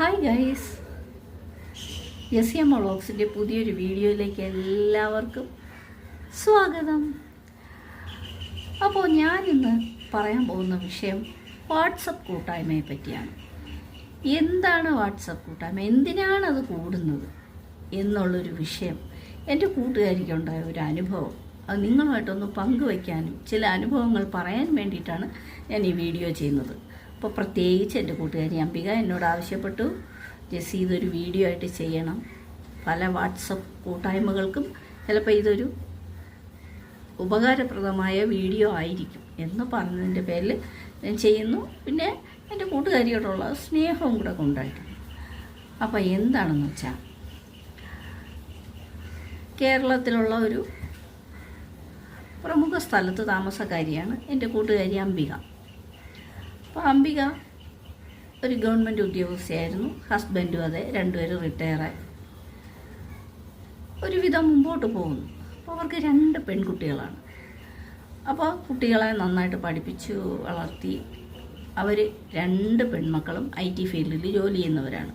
Hi guys M വ്ളോഗ്സിന്റെ പുതിയൊരു വീഡിയോയിലേക്ക് എല്ലാവർക്കും സ്വാഗതം. അപ്പോൾ ഞാനിന്ന് പറയാൻ പോകുന്ന വിഷയം വാട്സപ്പ് കൂട്ടായ്മയെ പറ്റിയാണ്. എന്താണ് വാട്സപ്പ് കൂട്ടായ്മ? എന്തിനാണ് അത് കൂടുന്നത് എന്നുള്ളൊരു വിഷയം. എന്റെ കൂട്ടുകാരിക്കുണ്ടായ ഒരു അനുഭവം. അത് നിങ്ങളുമായിട്ടൊന്ന് പങ്കുവയ്ക്കാനും ചില അനുഭവങ്ങൾ പറയാൻ വേണ്ടിയിട്ടാണ് ഞാൻ ഈ വീഡിയോ ചെയ്യുന്നത്. അപ്പോൾ പ്രത്യേകിച്ച് എന്റെ കൂട്ടുകാരി അംബിക എന്നോട് ആവശ്യപ്പെട്ടു. ജെസ്സി ഇതൊരു വീഡിയോ ആയിട്ട് ചെയ്യണം. പല വാട്സപ്പ് കൂട്ടായ്മകൾക്കും ചിലപ്പോൾ ഇതൊരു ഉപകാരപ്രദമായ വീഡിയോ ആയിരിക്കും എന്ന് പറഞ്ഞതിന്റെ പേരിൽ ഞാൻ ചെയ്യുന്നു. പിന്നെ എന്റെ കൂട്ടുകാരിയോടുള്ള സ്നേഹവും കൂടെ കൊണ്ടായിട്ടുണ്ട്. അപ്പോൾ എന്താണെന്ന് വെച്ചാൽ കേരളത്തിലുള്ള ഒരു പ്രമുഖ സ്ഥലത്ത് താമസക്കാരിയാണ് എന്റെ കൂട്ടുകാരി അംബിക. അപ്പോൾ അംബിക ഒരു ഗവൺമെന്റ് ഉദ്യോഗസ്ഥയായിരുന്നു. ഹസ്ബൻഡും അതെ രണ്ടുപേരും റിട്ടയറായി ഒരുവിധം മുമ്പോട്ട് പോകുന്നു. അപ്പോൾ അവർക്ക് രണ്ട് പെൺകുട്ടികളാണ്. അപ്പോൾ കുട്ടികളെ നന്നായിട്ട് പഠിപ്പിച്ചു വളർത്തി അവർ രണ്ട് പെൺമക്കളും ഐ ടി ഫീൽഡിൽ ജോലി ചെയ്യുന്നവരാണ്.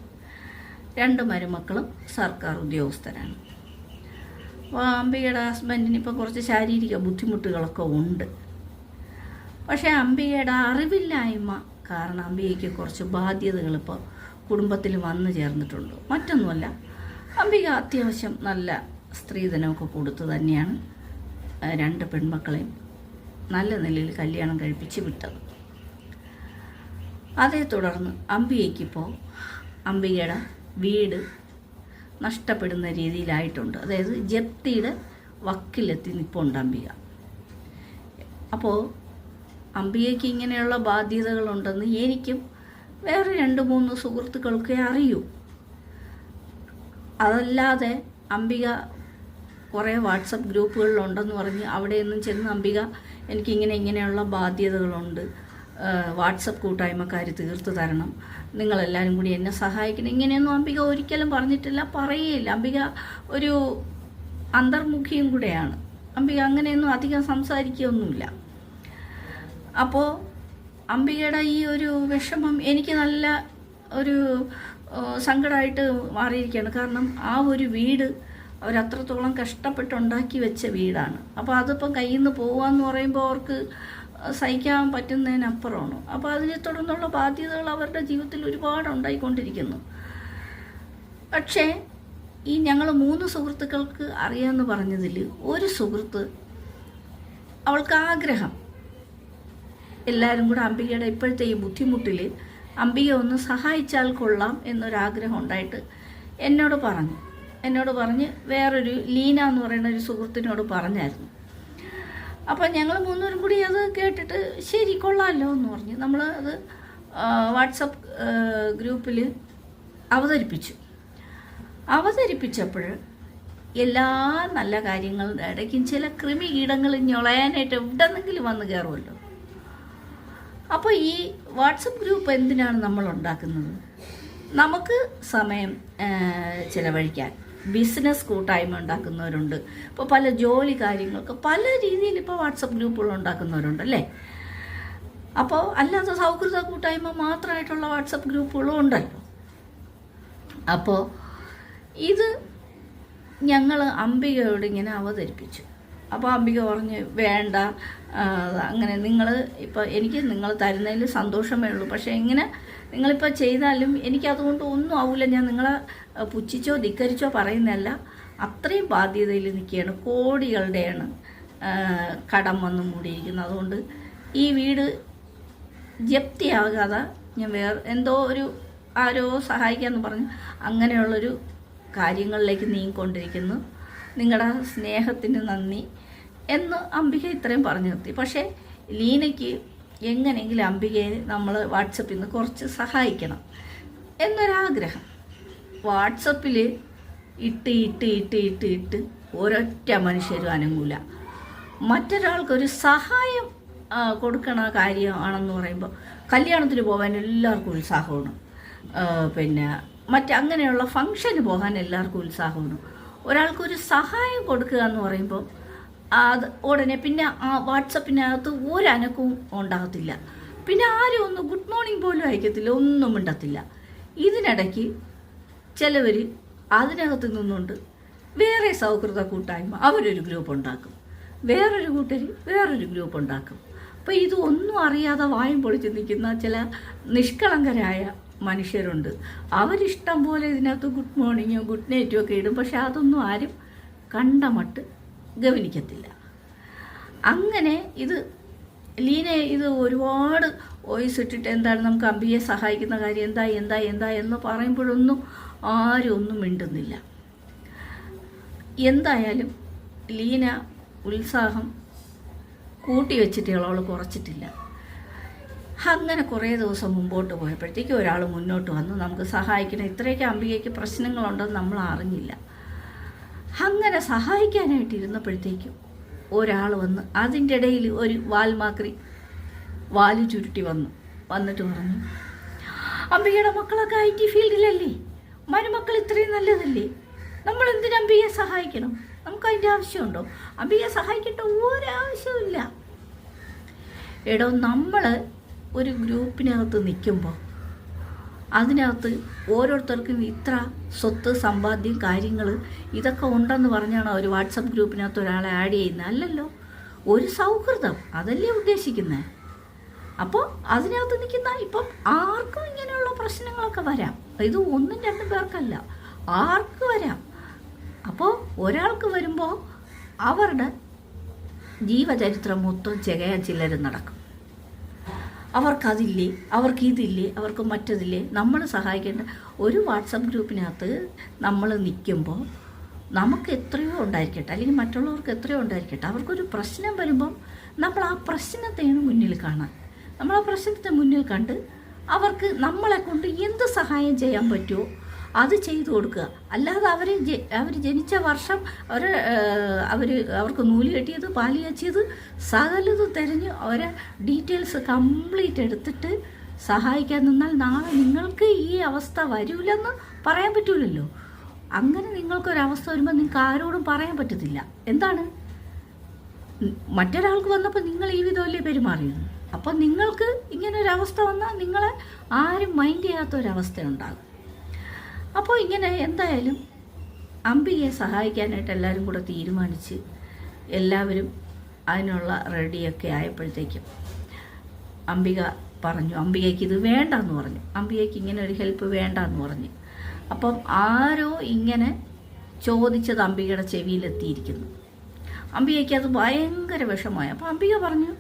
രണ്ട് മരുമക്കളും സർക്കാർ ഉദ്യോഗസ്ഥരാണ്. അപ്പോൾ അംബികയുടെ ഹസ്ബൻഡിന് ഇപ്പോൾ കുറച്ച് ശാരീരിക ബുദ്ധിമുട്ടുകളൊക്കെ ഉണ്ട്. പക്ഷേ അംബികയുടെ അറിവില്ലായ്മ കാരണം അംബികയ്ക്ക് കുറച്ച് ബാധ്യതകൾ ഇപ്പോൾ കുടുംബത്തിൽ വന്നു ചേർന്നിട്ടുണ്ട്. മറ്റൊന്നുമല്ല അംബിക അത്യാവശ്യം നല്ല സ്ത്രീധനമൊക്കെ കൊടുത്തു തന്നെയാണ് രണ്ട് പെൺമക്കളെയും നല്ല നിലയിൽ കല്യാണം കഴിപ്പിച്ച് വിട്ടത്. അതേ തുടർന്ന് അംബികയ്ക്കിപ്പോൾ അംബികയുടെ വീട് നഷ്ടപ്പെടുന്ന രീതിയിലായിട്ടുണ്ട്. അതായത് ജപ്തിയുടെ വക്കിലെത്തി നിൽപ്പുണ്ട് അംബിക. അപ്പോൾ അംബികയ്ക്ക് ഇങ്ങനെയുള്ള ബാധ്യതകളുണ്ടെന്ന് എനിക്കും വേറെ രണ്ട് മൂന്ന് സുഹൃത്തുക്കൾക്കേ അറിയൂ. അതല്ലാതെ അംബിക കുറേ വാട്സപ്പ് ഗ്രൂപ്പുകളിലുണ്ടെന്ന് പറഞ്ഞ് അവിടെയൊന്നും ചെന്ന് അംബിക എനിക്കിങ്ങനെ ഇങ്ങനെയുള്ള ബാധ്യതകളുണ്ട്. വാട്സപ്പ് കൂട്ടായ്മക്കാർ തീർത്ത് തരണം. നിങ്ങളെല്ലാവരും കൂടി എന്നെ സഹായിക്കണം. ഇങ്ങനെയൊന്നും അംബിക ഒരിക്കലും പറഞ്ഞിട്ടില്ല പറയുകയില്ല. അംബിക ഒരു അന്തർമുഖിയും കൂടെയാണ്. അംബിക അങ്ങനെയൊന്നും അധികം സംസാരിക്കുകയൊന്നുമില്ല. അപ്പോൾ അംബികയുടെ ഈ ഒരു വിഷമം എനിക്ക് നല്ല ഒരു സങ്കടമായിട്ട് മാറിയിരിക്കുകയാണ്. കാരണം ആ ഒരു വീട് അവരത്രത്തോളം കഷ്ടപ്പെട്ടുണ്ടാക്കി വെച്ച വീടാണ്. അപ്പോൾ അതിപ്പം കയ്യിൽ നിന്ന് പോവാന്ന് പറയുമ്പോൾ അവർക്ക് സഹിക്കാൻ പറ്റുന്നതിനപ്പുറമാണ്. അപ്പോൾ അതിനെ തുടർന്നുള്ള ബാധ്യതകൾ അവരുടെ ജീവിതത്തിൽ ഒരുപാട് ഉണ്ടായിക്കൊണ്ടിരിക്കുന്നു. പക്ഷേ ഈ ഞങ്ങൾ മൂന്ന് സുഹൃത്തുക്കൾക്ക് അറിയാമെന്ന് പറഞ്ഞതിൽ ഒരു സുഹൃത്ത് അവൾക്ക് ആഗ്രഹം എല്ലാവരും കൂടെ അംബികയുടെ ഇപ്പോഴത്തെ ഈ ബുദ്ധിമുട്ടിൽ അംബിക ഒന്ന് സഹായിച്ചാൽ കൊള്ളാം എന്നൊരാഗ്രഹം ഉണ്ടായിട്ട് എന്നോട് പറഞ്ഞു. എന്നോട് പറഞ്ഞ് വേറൊരു ലീന എന്ന് പറയുന്ന ഒരു സുഹൃത്തിനോട് പറഞ്ഞായിരുന്നു. അപ്പം ഞങ്ങൾ മൂന്നുപേരും കൂടി അത് കേട്ടിട്ട് ശരി കൊള്ളാമല്ലോ എന്ന് പറഞ്ഞു. നമ്മൾ അത് വാട്സപ്പ് ഗ്രൂപ്പിൽ അവതരിപ്പിച്ചു. അവതരിപ്പിച്ചപ്പോൾ എല്ലാ നല്ല കാര്യങ്ങളും ഇടയ്ക്കും ചില കൃമി കീടങ്ങൾ ഞൊളയാനായിട്ട് എവിടെന്നെങ്കിലും വന്ന് കയറുമല്ലോ അപ്പോൾ ഈ വാട്സപ്പ് ഗ്രൂപ്പ് എന്തിനാണ് നമ്മൾ ഉണ്ടാക്കുന്നത്? നമുക്ക് സമയം ചിലവഴിക്കാൻ. ബിസിനസ് കൂട്ടായ്മ ഉണ്ടാക്കുന്നവരുണ്ട്. ഇപ്പോൾ പല ജോലി കാര്യങ്ങൾക്ക് പല രീതിയിൽ ഇപ്പോൾ വാട്സപ്പ് ഗ്രൂപ്പുകൾ ഉണ്ടാക്കുന്നവരുണ്ട് അല്ലേ? അപ്പോൾ അല്ലാതെ സൗഹൃദ കൂട്ടായ്മ മാത്രമായിട്ടുള്ള വാട്സപ്പ് ഗ്രൂപ്പുകളും ഉണ്ടല്ലോ. അപ്പോൾ ഇത് ഞങ്ങൾ അംബികയോട് ഇങ്ങനെ അവതരിപ്പിച്ചു. അപ്പോൾ അംബിക പറഞ്ഞ് വേണ്ട അങ്ങനെ നിങ്ങൾ ഇപ്പോൾ എനിക്ക് നിങ്ങൾ തരുന്നതിൽ സന്തോഷമേ ഉള്ളൂ. പക്ഷേ എങ്ങനെ നിങ്ങളിപ്പോൾ ചെയ്താലും എനിക്കതുകൊണ്ട് ഒന്നും ആവില്ല ഞാൻ നിങ്ങളെ പുച്ഛിച്ചോ ധിക്കരിച്ചോ പറയുന്നതല്ല. അത്രയും ബാധ്യതയിൽ നിൽക്കുകയാണ്. കോടികളുടെയാണ് കടം വന്നു മൂടിയിരിക്കുന്നത്. അതുകൊണ്ട് ഈ വീട് ജപ്തിയാകാതെ ഞാൻ വേറെ എന്തോ ഒരു ആരോ സഹായിക്കാമെന്ന് പറഞ്ഞു അങ്ങനെയുള്ളൊരു കാര്യങ്ങളിലേക്ക് നീങ്ങിക്കൊണ്ടിരിക്കുന്നു. നിങ്ങളുടെ സ്നേഹത്തിന് നന്ദി എന്ന് അംബിക ഇത്രയും പറഞ്ഞു നിർത്തി. പക്ഷേ ലീനയ്ക്ക് എങ്ങനെയെങ്കിലും അംബികയെ നമ്മൾ വാട്സപ്പിൽ നിന്ന് കുറച്ച് സഹായിക്കണം എന്നൊരാഗ്രഹം. വാട്സപ്പിൽ ഇട്ട് ഇട്ട് ഇട്ട് ഇട്ട് ഇട്ട് ഒരൊറ്റ മനുഷ്യരും അനങ്ങൂല. മറ്റൊരാൾക്കൊരു സഹായം കൊടുക്കണ കാര്യമാണെന്ന് പറയുമ്പോൾ കല്യാണത്തിന് പോകാൻ എല്ലാവർക്കും ഉത്സാഹമാണ്. പിന്നെ മറ്റ് അങ്ങനെയുള്ള ഫങ്ഷന് പോകാൻ എല്ലാവർക്കും ഉത്സാഹമാണ്. ഒരാൾക്കൊരു സഹായം കൊടുക്കുക എന്ന് പറയുമ്പോൾ അത് ഉടനെ പിന്നെ ആ വാട്സപ്പിനകത്ത് ഒരനക്കവും ഉണ്ടാകത്തില്ല. പിന്നെ ആരും ഒന്ന് ഗുഡ് മോർണിംഗ് പോലും അയക്കത്തില്ല ഒന്നും മിണ്ടത്തില്ല. ഇതിനിടയ്ക്ക് ചിലവർ അതിനകത്ത് നിന്നുകൊണ്ട് വേറെ സൗഹൃദ കൂട്ടായ്മ അവരൊരു ഗ്രൂപ്പ് ഉണ്ടാക്കും. വേറൊരു കൂട്ടർ വേറൊരു ഗ്രൂപ്പ് ഉണ്ടാക്കും. അപ്പോൾ ഇതൊന്നും അറിയാതെ വായും പൊളിച്ച് നിൽക്കുന്ന ചില നിഷ്കളങ്കരായ മനുഷ്യരുണ്ട്. അവരിഷ്ടം പോലെ ഇതിനകത്ത് ഗുഡ് മോർണിങ്ങോ ഗുഡ് നൈറ്റും ഒക്കെ ഇടും. പക്ഷെ അതൊന്നും ആരും കണ്ടമട്ട് ഗവനിക്കത്തില്ല. അങ്ങനെ ഇത് ലീന ഇത് ഒരുപാട് വോയിസ് ഇട്ടിട്ട് എന്താണ് നമുക്ക് അമ്പിയെ സഹായിക്കുന്ന കാര്യം? എന്താ എന്താ എന്താ എന്ന് പറയുമ്പോഴൊന്നും ആരും ഒന്നും മിണ്ടുന്നില്ല. എന്തായാലും ലീന ഉത്സാഹം കൂട്ടി അവൾ കുറച്ചിട്ടില്ല. അങ്ങനെ കുറേ ദിവസം മുമ്പോട്ട് പോയപ്പോഴത്തേക്ക് ഒരാൾ മുന്നോട്ട് വന്ന്. നമുക്ക് സഹായിക്കണം. ഇത്രയൊക്കെ അംബികയ്ക്ക് പ്രശ്നങ്ങളുണ്ടെന്ന് നമ്മൾ അറിഞ്ഞില്ല. അങ്ങനെ സഹായിക്കാനായിട്ട് ഇരുന്നപ്പോഴത്തേക്കും ഒരാൾ വന്ന് അതിന്റെ ഇടയിൽ ഒരു വാൽമാക്രി വാൽ ചുരുട്ടി വന്നു. വന്നിട്ട് പറഞ്ഞു അംബികയുടെ മക്കളൊക്കെ ഐ ടി ഫീൽഡിലല്ലേ? മരുമക്കൾ ഇത്രയും നല്ലതല്ലേ? നമ്മൾ എന്തിനു അംബികയെ സഹായിക്കണം? നമുക്ക് അതിന്റെ ആവശ്യമുണ്ടോ? അംബികയെ സഹായിക്കേണ്ട ഒരാവശ്യമില്ല എടോ നമ്മൾ ഒരു ഗ്രൂപ്പിനകത്ത് നിൽക്കുമ്പോൾ അതിനകത്ത് ഓരോരുത്തർക്കും ഇത്ര സ്വത്ത് സമ്പാദ്യം കാര്യങ്ങൾ ഇതൊക്കെ ഉണ്ടെന്ന് പറഞ്ഞാണ് ഒരു വാട്സപ്പ് ഗ്രൂപ്പിനകത്ത് ഒരാളെ ആഡ് ചെയ്യുന്നത് അല്ലല്ലോ. ഒരു സൗഹൃദം. അതല്ലേ ഉദ്ദേശിക്കുന്നത് അപ്പോൾ അതിനകത്ത് നിൽക്കുന്ന ഇപ്പം ആർക്കും ഇങ്ങനെയുള്ള പ്രശ്നങ്ങളൊക്കെ വരാം. ഇത് ഒന്നും രണ്ടും പേർക്കല്ല. ആർക്ക് വരാം? അപ്പോൾ ഒരാൾക്ക് വരുമ്പോൾ അവരുടെ ജീവചരിത്രം മൊത്തം ചെകയ ചിലരും നടക്കും. അവർക്കതില്ലേ അവർക്ക് ഇതില്ലേ അവർക്ക് മറ്റതില്ലേ നമ്മൾ സഹായിക്കേണ്ട ഒരു വാട്സപ്പ് ഗ്രൂപ്പിനകത്ത് നമ്മൾ നിൽക്കുമ്പോൾ നമുക്ക് എത്രയോ ഉണ്ടായിരിക്കട്ടെ അല്ലെങ്കിൽ മറ്റുള്ളവർക്ക് എത്രയോ ഉണ്ടായിരിക്കട്ടെ അവർക്കൊരു പ്രശ്നം വരുമ്പം നമ്മൾ ആ പ്രശ്നത്തെയാണ് മുന്നിൽ കാണാൻ. നമ്മൾ ആ പ്രശ്നത്തെ മുന്നിൽ കണ്ട് അവർക്ക് നമ്മളെ കൊണ്ട് എന്ത് സഹായം ചെയ്യാൻ പറ്റുമോ അത് ചെയ്തു കൊടുക്കുക. അല്ലാതെ അവർ അവർ ജനിച്ച വർഷം അവർ അവർ അവർക്ക് നൂൽ കെട്ടിയത് പാൽ കച്ചിയത് സകലത് തിരഞ്ഞ് അവരെ ഡീറ്റെയിൽസ് കംപ്ലീറ്റ് എടുത്തിട്ട് സഹായിക്കാൻ നിന്നാൽ നാളെ നിങ്ങൾക്ക് ഈ അവസ്ഥ വരൂലെന്ന് പറയാൻ പറ്റൂലല്ലോ. അങ്ങനെ നിങ്ങൾക്കൊരവസ്ഥ വരുമ്പോൾ നിങ്ങൾക്ക് ആരോടും പറയാൻ പറ്റത്തില്ല. എന്താണ്? മറ്റൊരാൾക്ക് വന്നപ്പോൾ നിങ്ങൾ ഈ വിധമല്ലേ പെരുമാറിയത്? അപ്പം നിങ്ങൾക്ക് ഇങ്ങനെ ഒരു അവസ്ഥ വന്നാൽ നിങ്ങളെ ആരും മൈൻഡ് ചെയ്യാത്ത ഒരവസ്ഥ ഉണ്ടാകും. അപ്പോൾ ഇങ്ങനെ എന്തായാലും അമ്പികയെ സഹായിക്കാനായിട്ട് എല്ലാവരും കൂടെ തീരുമാനിച്ച് എല്ലാവരും അതിനുള്ള റെഡിയൊക്കെ ആയപ്പോഴത്തേക്കും അംബിക പറഞ്ഞു അംബികയ്ക്ക് ഇത് വേണ്ടെന്ന് പറഞ്ഞു. അംബികയ്ക്ക് ഇങ്ങനെ ഒരു ഹെൽപ്പ് വേണ്ടെന്ന് പറഞ്ഞു. അപ്പം ആരോ ഇങ്ങനെ ചോദിച്ചത് അംബികയുടെ ചെവിയിലെത്തിയിരിക്കുന്നു. അംബികയ്ക്ക് അത് ഭയങ്കര വിഷമമായി. അപ്പോൾ അംബിക പറഞ്ഞു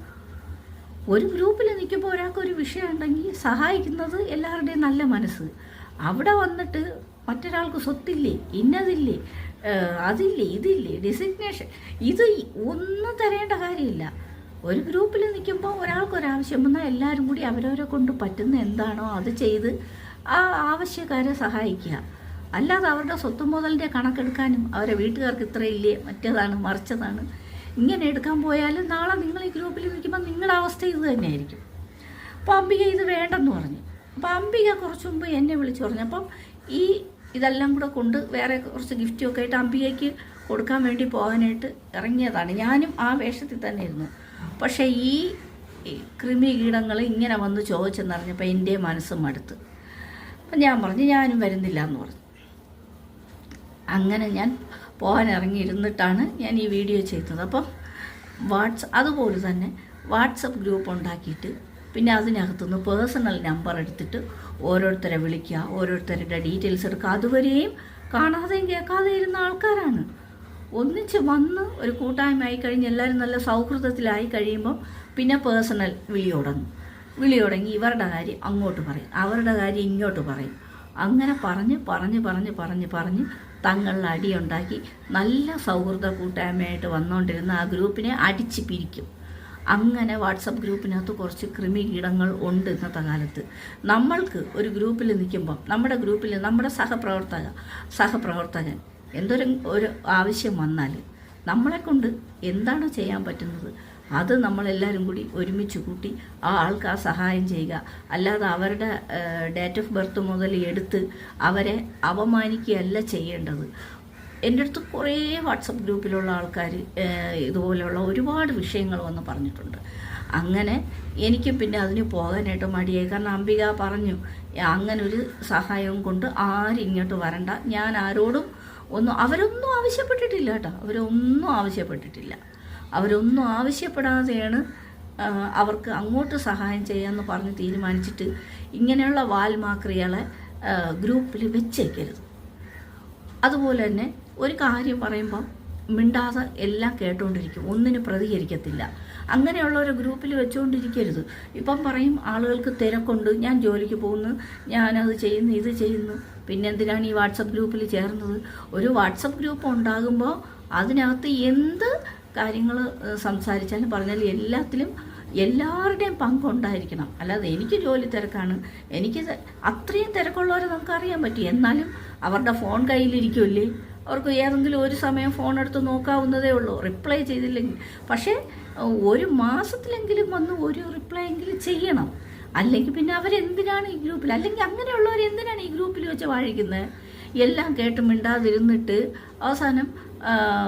ഒരു ഗ്രൂപ്പിൽ നിൽക്കുമ്പോൾ ഒരാൾക്ക് ഒരു വിഷയം ഉണ്ടെങ്കിൽ സഹായിക്കുന്നത് എല്ലാവരുടെയും നല്ല മനസ്സ്. അവിടെ വന്നിട്ട് മറ്റൊരാൾക്ക് സ്വത്തില്ലേ? ഇന്നതില്ലേ? അതില്ലേ? ഇതില്ലേ? ഡിസിഗ്നേഷൻ ഇത് ഒന്നും തരേണ്ട കാര്യമില്ല. ഒരു ഗ്രൂപ്പിൽ നിൽക്കുമ്പോൾ ഒരാൾക്കൊരാവശ്യം വന്നാൽ എല്ലാവരും കൂടി അവരവരെ കൊണ്ട് പറ്റുന്ന എന്താണോ അത് ചെയ്ത് ആ ആവശ്യക്കാരെ സഹായിക്കുക. അല്ലാതെ അവരുടെ സ്വത്ത് മുതലിന്റെ കണക്കെടുക്കാനും അവരെ വീട്ടുകാർക്ക് ഇത്രയില്ലേ? മറ്റേതാണ് മറിച്ചതാണ്. ഇങ്ങനെ എടുക്കാൻ പോയാൽ നാളെ നിങ്ങൾ ഈ ഗ്രൂപ്പിൽ നിൽക്കുമ്പോൾ നിങ്ങളുടെ അവസ്ഥ ഇത് തന്നെയായിരിക്കും. അപ്പോൾ അംബിക ഇത് വേണ്ടെന്ന് പറഞ്ഞു. അപ്പോൾ അംബിക കുറച്ച് മുമ്പ് എന്നെ വിളിച്ചു പറഞ്ഞു. അപ്പം ഈ ഇതെല്ലാം കൂടെ കൊണ്ട് വേറെ കുറച്ച് ഗിഫ്റ്റും ഒക്കെ ആയിട്ട് അംബികയ്ക്ക് കൊടുക്കാൻ വേണ്ടി പോകാനായിട്ട് ഇറങ്ങിയതാണ്. ഞാനും ആ വേഷത്തിൽ തന്നെ ഇരുന്നു പക്ഷേ ഈ കൃമി കീടങ്ങൾ ഇങ്ങനെ വന്ന് ചോദിച്ചെന്നറിഞ്ഞപ്പോൾ എന്റെ മനസ്സ് മടുത്ത്. അപ്പം ഞാൻ പറഞ്ഞു ഞാനും വരുന്നില്ല എന്ന് പറഞ്ഞു. അങ്ങനെ ഞാൻ പോകാൻ ഇറങ്ങിയിരുന്നിട്ടാണ് ഞാൻ ഈ വീഡിയോ ചെയ്തത്. അപ്പം വാട്സ് അതുപോലെ തന്നെ വാട്സപ്പ് ഗ്രൂപ്പ് ഉണ്ടാക്കിയിട്ട് പിന്നെ അതിനകത്തുനിന്ന് പേഴ്സണൽ നമ്പർ എടുത്തിട്ട് ഓരോരുത്തരെ വിളിക്കുക ഓരോരുത്തരുടെ ഡീറ്റെയിൽസ് എടുക്കുക. അതുവരെയും കാണാതെയും കേൾക്കാതെ ഇരുന്ന ആൾക്കാരാണ്. ഒന്നിച്ച് വന്ന് ഒരു കൂട്ടായ്മയായി കഴിഞ്ഞ് എല്ലാവരും നല്ല സൗഹൃദത്തിലായി കഴിയുമ്പോൾ പിന്നെ പേഴ്സണൽ വിളി തുടങ്ങും. വിളി തുടങ്ങി ഇവരുടെ കാര്യം അങ്ങോട്ട് പറയും അവരുടെ കാര്യം ഇങ്ങോട്ട് പറയും. അങ്ങനെ പറഞ്ഞ് പറഞ്ഞ് പറഞ്ഞ് പറഞ്ഞ് പറഞ്ഞ് തങ്ങളിൽ അടിയുണ്ടാക്കി നല്ല സൗഹൃദ കൂട്ടായ്മയായിട്ട് വന്നുകൊണ്ടിരുന്ന ആ ഗ്രൂപ്പിനെ അടിച്ച് പിരിക്കും. അങ്ങനെ വാട്സപ്പ് ഗ്രൂപ്പിനകത്ത് കുറച്ച് കൃമികീടങ്ങൾ ഉണ്ട് ഇന്നത്തെ കാലത്ത്. നമ്മൾക്ക് ഒരു ഗ്രൂപ്പിൽ നിൽക്കുമ്പം നമ്മുടെ ഗ്രൂപ്പിൽ നമ്മുടെ സഹപ്രവർത്തക സഹപ്രവർത്തകൻ എന്തൊരു ഒരു ആവശ്യം വന്നാൽ നമ്മളെ കൊണ്ട് എന്താണ് ചെയ്യാൻ പറ്റുന്നത്? അത് നമ്മളെല്ലാവരും കൂടി ഒരുമിച്ച് കൂട്ടി ആ ആൾക്ക് ആ സഹായം ചെയ്യുക. അല്ലാതെ അവരുടെ ഡേറ്റ് ഓഫ് ബർത്ത് മുതൽ എടുത്ത് അവരെ അപമാനിക്കുകയല്ല ചെയ്യേണ്ടത്. എന്റെ അടുത്ത് കുറേ വാട്സപ്പ് ഗ്രൂപ്പിലുള്ള ആൾക്കാർ ഇതുപോലെയുള്ള ഒരുപാട് വിഷയങ്ങൾ വന്ന് പറഞ്ഞിട്ടുണ്ട്. അങ്ങനെ എനിക്ക് പിന്നെ അതിന് പോകാനായിട്ട് മടിയായി. കാരണം അംബിക പറഞ്ഞു അങ്ങനൊരു സഹായവും കൊണ്ട് ആരും ഇങ്ങോട്ട് വരണ്ട. ഞാൻ ആരോടും ഒന്നും അവരൊന്നും ആവശ്യപ്പെട്ടിട്ടില്ല കേട്ടോ. അവരൊന്നും ആവശ്യപ്പെട്ടിട്ടില്ല. അവരൊന്നും ആവശ്യപ്പെടാതെയാണ് അവർക്ക് അങ്ങോട്ട് സഹായം ചെയ്യാമെന്ന് പറഞ്ഞ് തീരുമാനിച്ചിട്ട് ഇങ്ങനെയുള്ള വാൽമാക്രികളെ ഗ്രൂപ്പിൽ വെച്ചേക്കരുത്. അതുപോലെ തന്നെ ഒരു കാര്യം പറയുമ്പോൾ മിണ്ടാതെ എല്ലാം കേട്ടുകൊണ്ടിരിക്കും ഒന്നിന് പ്രതികരിക്കത്തില്ല. അങ്ങനെയുള്ള ഒരു ഗ്രൂപ്പിൽ വെച്ചുകൊണ്ടിരിക്കരുത് ഇപ്പം പറയും ആളുകൾക്ക് തിരക്കുണ്ട്. ഞാൻ ജോലിക്ക് പോകുന്നു. ഞാനത് ചെയ്യുന്നു ഇത് ചെയ്യുന്നു. പിന്നെ എന്തിനാണ് ഈ വാട്സപ്പ് ഗ്രൂപ്പിൽ ചേർന്നത്? ഒരു വാട്സപ്പ് ഗ്രൂപ്പ് ഉണ്ടാകുമ്പോൾ അതിനകത്ത് എന്ത് കാര്യങ്ങൾ സംസാരിച്ചാലും പറഞ്ഞാലും എല്ലാത്തിലും എല്ലാവരുടെയും പങ്കുണ്ടായിരിക്കണം. അല്ലാതെ എനിക്ക് ജോലി തിരക്കാണ്. എനിക്ക് അത്രയും തിരക്കുള്ളവരെ നമുക്കറിയാൻ പറ്റും. എന്നാലും അവരുടെ ഫോൺ കയ്യിലിരിക്കുമല്ലേ? അവർക്ക് ഏതെങ്കിലും ഒരു സമയം ഫോൺ എടുത്ത് നോക്കാവുന്നതേ ഉള്ളൂ. റിപ്ലൈ ചെയ്തില്ലെങ്കിൽ. പക്ഷേ ഒരു മാസത്തിലെങ്കിലും വന്ന് ഒരു റിപ്ലൈ എങ്കിലും ചെയ്യണം. അല്ലെങ്കിൽ പിന്നെ അവരെന്തിനാണ് ഈ ഗ്രൂപ്പിൽ? അല്ലെങ്കിൽ അങ്ങനെയുള്ളവർ എന്തിനാണ് ഈ ഗ്രൂപ്പിൽ വെച്ച് വാഴിക്കുന്നത് എല്ലാം കേട്ട് മിണ്ടാതിരുന്നിട്ട് അവസാനം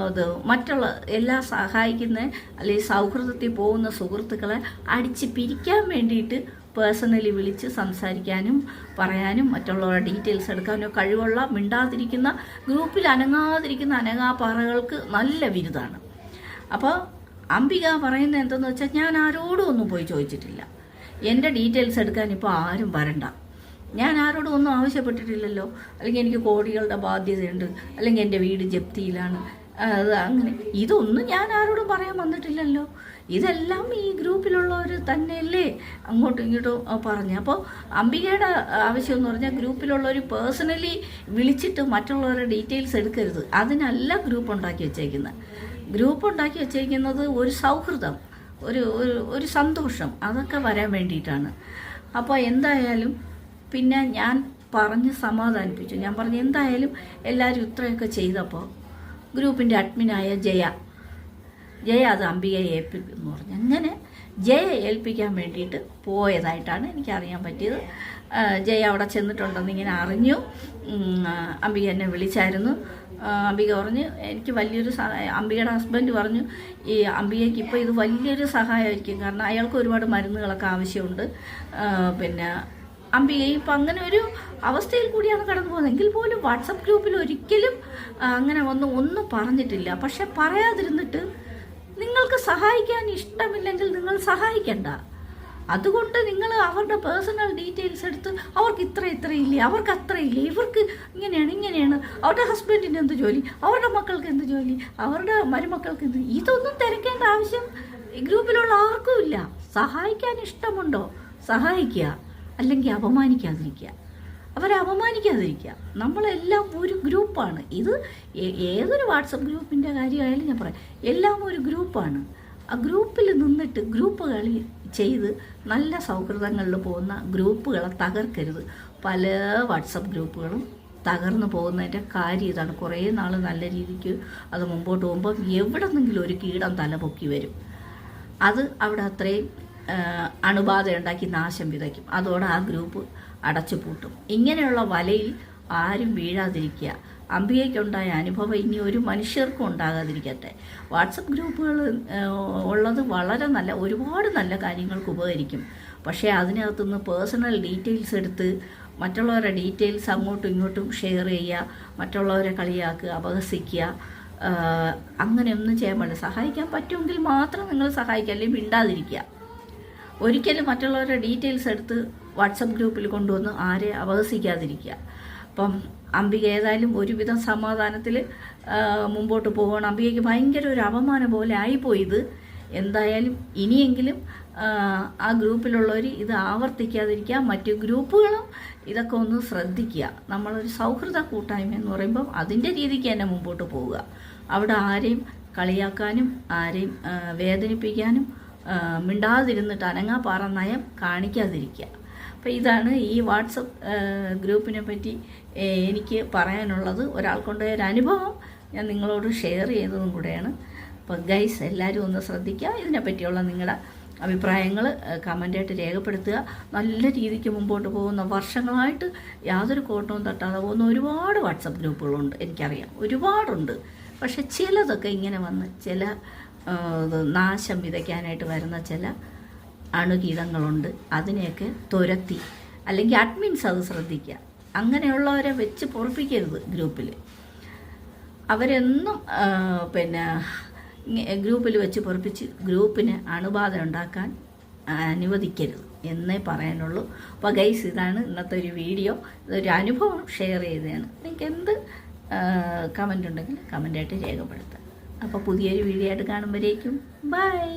ഇത് മറ്റുള്ള എല്ലാം സഹായിക്കുന്ന അല്ലെങ്കിൽ സൗഹൃദത്തിൽ പോകുന്ന സുഹൃത്തുക്കളെ അടിച്ച് പിരിക്കാൻ വേണ്ടിയിട്ട് പേഴ്സണലി വിളിച്ച് സംസാരിക്കാനും പറയാനും മറ്റുള്ളവരുടെ ഡീറ്റെയിൽസ് എടുക്കാനും കഴിവുള്ള മിണ്ടാതിരിക്കുന്ന ഗ്രൂപ്പിൽ അനങ്ങാതിരിക്കുന്ന അനങ്ങാപ്പാറകൾക്ക് നല്ല വിരുദാണ് അപ്പോൾ അംബിക പറയുന്നത് എന്തെന്ന് വെച്ചാൽ ഞാൻ ആരോടും ഒന്നും പോയി ചോദിച്ചിട്ടില്ല. എന്റെ ഡീറ്റെയിൽസ് എടുക്കാൻ ഇപ്പോൾ ആരും വരണ്ട. ഞാൻ ആരോടും ഒന്നും ആവശ്യപ്പെട്ടിട്ടില്ലല്ലോ. അല്ലെങ്കിൽ എനിക്ക് കോടികളുടെ ബാധ്യതയുണ്ട്. അല്ലെങ്കിൽ എന്റെ വീട് ജപ്തിയിലാണ്. അത് അങ്ങനെ. ഇതൊന്നും ഞാൻ ആരോടും പറയാൻ വന്നിട്ടില്ലല്ലോ. ഇതെല്ലാം ഈ ഗ്രൂപ്പിലുള്ളവർ തന്നെയല്ലേ അങ്ങോട്ടും ഇങ്ങോട്ടും പറഞ്ഞു. അപ്പോൾ അംബികയുടെ ആവശ്യം എന്ന് പറഞ്ഞാൽ ഗ്രൂപ്പിലുള്ളവർ പേഴ്സണലി വിളിച്ചിട്ട് മറ്റുള്ളവരുടെ ഡീറ്റെയിൽസ് എടുക്കരുത്. അതിനല്ല ഗ്രൂപ്പ് ഉണ്ടാക്കി വെച്ചേക്കുന്നത് ഗ്രൂപ്പ് ഉണ്ടാക്കി വെച്ചേക്കുന്നത് ഒരു സൗഹൃദം ഒരു ഒരു ഒരു സന്തോഷം അതൊക്കെ വരാൻ വേണ്ടിയിട്ടാണ്. അപ്പോൾ എന്തായാലും പിന്നെ ഞാൻ പറഞ്ഞ് സമാധാനിപ്പിച്ചു. ഞാൻ പറഞ്ഞു എന്തായാലും എല്ലാവരും ഇത്രയൊക്കെ ചെയ്തപ്പോൾ ഗ്രൂപ്പിന്റെ അഡ്മിനായ ജയ. ജയ അത് അംബികയെ ഏൽപ്പിക്കും എന്ന് പറഞ്ഞു. അങ്ങനെ ജയ ഏൽപ്പിക്കാൻ വേണ്ടിയിട്ട് പോയതായിട്ടാണ് എനിക്കറിയാൻ പറ്റിയത്. ജയ അവിടെ ചെന്നിട്ടുണ്ടെന്ന് ഇങ്ങനെ അറിഞ്ഞു. അംബിക എന്നെ വിളിച്ചായിരുന്നു. അംബിക പറഞ്ഞു എനിക്ക് വലിയൊരു അംബികയുടെ ഹസ്ബൻഡ് പറഞ്ഞു ഈ അംബികയ്ക്ക് ഇപ്പോൾ ഇത് വലിയൊരു സഹായമായിരിക്കും. കാരണം അയാൾക്ക് ഒരുപാട് മരുന്നുകളൊക്കെ ആവശ്യമുണ്ട്. പിന്നെ അംബിക ഇപ്പം അങ്ങനെ ഒരു അവസ്ഥയിൽ കൂടിയാണ് കടന്നു പോകുന്നത്. എങ്കിൽ പോലും വാട്സപ്പ് ഗ്രൂപ്പിൽ ഒരിക്കലും അങ്ങനെ വന്ന് ഒന്നും പറഞ്ഞിട്ടില്ല. പക്ഷെ പറയാതിരുന്നിട്ട് നിങ്ങൾക്ക് സഹായിക്കാൻ ഇഷ്ടമില്ലെങ്കിൽ നിങ്ങൾ സഹായിക്കണ്ട. അതുകൊണ്ട് നിങ്ങൾ അവരുടെ പേഴ്സണൽ ഡീറ്റെയിൽസ് എടുത്ത് അവർക്ക് ഇത്ര ഇത്ര ഇല്ലേ അവർക്ക് അത്ര ഇല്ലേ ഇവർക്ക് ഇങ്ങനെയാണ് ഇങ്ങനെയാണ് അവരുടെ ഹസ്ബൻഡിന് എന്ത് ജോലി അവരുടെ മക്കൾക്ക് എന്ത് ജോലി അവരുടെ മരുമക്കൾക്ക് എന്ത് ഇതൊന്നും തിരക്കേണ്ട ആവശ്യം ഗ്രൂപ്പിലുള്ള ആർക്കും ഇല്ല. സഹായിക്കാൻ ഇഷ്ടമുണ്ടോ? സഹായിക്കുക. അല്ലെങ്കിൽ അപമാനിക്കാതിരിക്കുക. അവരെ അപമാനിക്കാതിരിക്കുക. നമ്മളെല്ലാം ഒരു ഗ്രൂപ്പാണ്. ഇത് ഏതൊരു വാട്സപ്പ് ഗ്രൂപ്പിന്റെ കാര്യമായാലും ഞാൻ പറയാം. എല്ലാം ഒരു ഗ്രൂപ്പാണ്. ആ ഗ്രൂപ്പിൽ നിന്നിട്ട് ഗ്രൂപ്പ് കളി ചെയ്ത് നല്ല സൗഹൃദങ്ങളിൽ പോകുന്ന ഗ്രൂപ്പുകളെ തകർക്കരുത്. പല വാട്സപ്പ് ഗ്രൂപ്പുകളും തകർന്നു പോകുന്നതിന്റെ കാര്യം ഇതാണ്. കുറേ നാൾ നല്ല രീതിക്ക് അത് മുമ്പോട്ട് പോകുമ്പോൾ എവിടെ നിന്നെങ്കിലും ഒരു കീടം തലപൊക്കി വരും. അത് അവിടെ അത്രയും അണുബാധ ഉണ്ടാക്കി നാശം വിതയ്ക്കും. അതോടെ ആ ഗ്രൂപ്പ് അടച്ചു പൂട്ടും. ഇങ്ങനെയുള്ള വലയിൽ ആരും വീഴാതിരിക്കുക. അംബികയ്ക്കുണ്ടായ അനുഭവം ഇനി ഒരു മനുഷ്യർക്കും ഉണ്ടാകാതിരിക്കട്ടെ. വാട്സപ്പ് ഗ്രൂപ്പുകൾ ഉള്ളത് വളരെ നല്ല ഒരുപാട് നല്ല കാര്യങ്ങൾക്ക് ഉപകരിക്കും. പക്ഷേ അതിനകത്തുനിന്ന് പേഴ്സണൽ ഡീറ്റെയിൽസ് എടുത്ത് മറ്റുള്ളവരുടെ ഡീറ്റെയിൽസ് അങ്ങോട്ടും ഇങ്ങോട്ടും ഷെയർ ചെയ്യുക മറ്റുള്ളവരെ കളിയാക്കുക അപഹസിക്കുക അങ്ങനെയൊന്നും ചെയ്യാൻ പാടില്ല. സഹായിക്കാൻ പറ്റുമെങ്കിൽ മാത്രം നിങ്ങൾ സഹായിക്കുക അല്ലെങ്കിൽ മിണ്ടാതിരിക്കുക. ഒരിക്കലും മറ്റുള്ളവരുടെ ഡീറ്റെയിൽസ് എടുത്ത് വാട്സപ്പ് ഗ്രൂപ്പിൽ കൊണ്ടുവന്ന് ആരെ അപഹസിക്കാതിരിക്കുക അപ്പം അംബിക ഏതായാലും ഒരുവിധം സമാധാനത്തിൽ മുമ്പോട്ട് പോകണം അംബികയ്ക്ക് ഭയങ്കര ഒരു അപമാനം പോലെ ഇത്. എന്തായാലും ഇനിയെങ്കിലും ആ, ഗ്രൂപ്പിലുള്ളവർ ഇത് ആവർത്തിക്കാതിരിക്കുക. മറ്റു ഗ്രൂപ്പുകളും ഇതൊക്കെ ഒന്ന് ശ്രദ്ധിക്കുക. നമ്മളൊരു സൗഹൃദ കൂട്ടായ്മ എന്ന് പറയുമ്പം അതിന്റെ രീതിക്ക് തന്നെ മുമ്പോട്ട് പോവുക. അവിടെ ആരെയും കളിയാക്കാനും ആരെയും വേദനിപ്പിക്കാനും മിണ്ടാതിരുന്നിട്ട് അനങ്ങാപ്പാറ പാറ നയം കാണിക്കാതിരിക്കുക. അപ്പോൾ ഇതാണ് ഈ വാട്സപ്പ് ഗ്രൂപ്പിനെ പറ്റി എനിക്ക് പറയാനുള്ളത്. ഒരാൾക്കുണ്ടായ ഒരു അനുഭവം ഞാൻ നിങ്ങളോട് ഷെയർ ചെയ്തതും കൂടെയാണ്. അപ്പോൾ ഗൈസ് എല്ലാവരും ഒന്ന് ശ്രദ്ധിക്കുക. ഇതിനെപ്പറ്റിയുള്ള നിങ്ങളുടെ അഭിപ്രായങ്ങൾ കമന്റായിട്ട് രേഖപ്പെടുത്തുക. നല്ല രീതിക്ക് മുമ്പോട്ട് പോകുന്ന വർഷങ്ങളായിട്ട് യാതൊരു കോട്ടവും തട്ടാതെ പോകുന്ന ഒരുപാട് വാട്സപ്പ് ഗ്രൂപ്പുകളുണ്ട് എനിക്കറിയാം. ഒരുപാടുണ്ട്. പക്ഷെ ചിലതൊക്കെ ഇങ്ങനെ വന്ന് ചില നാശം വിതയ്ക്കാനായിട്ട് വരുന്ന ചില അണുകീടങ്ങളുണ്ട്. അതിനെയൊക്കെ തുരത്തി അല്ലെങ്കിൽ അഡ്മിൻസ് അത് ശ്രദ്ധിക്കുക. അങ്ങനെയുള്ളവരെ വെച്ച് പൊറപ്പിക്കരുത് ഗ്രൂപ്പിൽ അവരെന്നും പിന്നെ ഗ്രൂപ്പിൽ വെച്ച് പൊറപ്പിച്ച് ഗ്രൂപ്പിന് അണുബാധ ഉണ്ടാക്കാൻ അനുവദിക്കരുത് എന്നേ പറയാനുള്ളൂ. അപ്പോൾ ഗൈസ് ഇതാണ് ഇന്നത്തെ ഒരു വീഡിയോ ഇതൊരു അനുഭവം ഷെയർ ചെയ്തതാണ്. നിങ്ങൾക്ക് എന്ത് കമന്റ് ഉണ്ടെങ്കിൽ കമന്റായിട്ട് രേഖപ്പെടുത്താം അപ്പോൾ പുതിയൊരു വീഡിയോ ആയിട്ട് കാണുമ്പോഴേക്കും ബൈ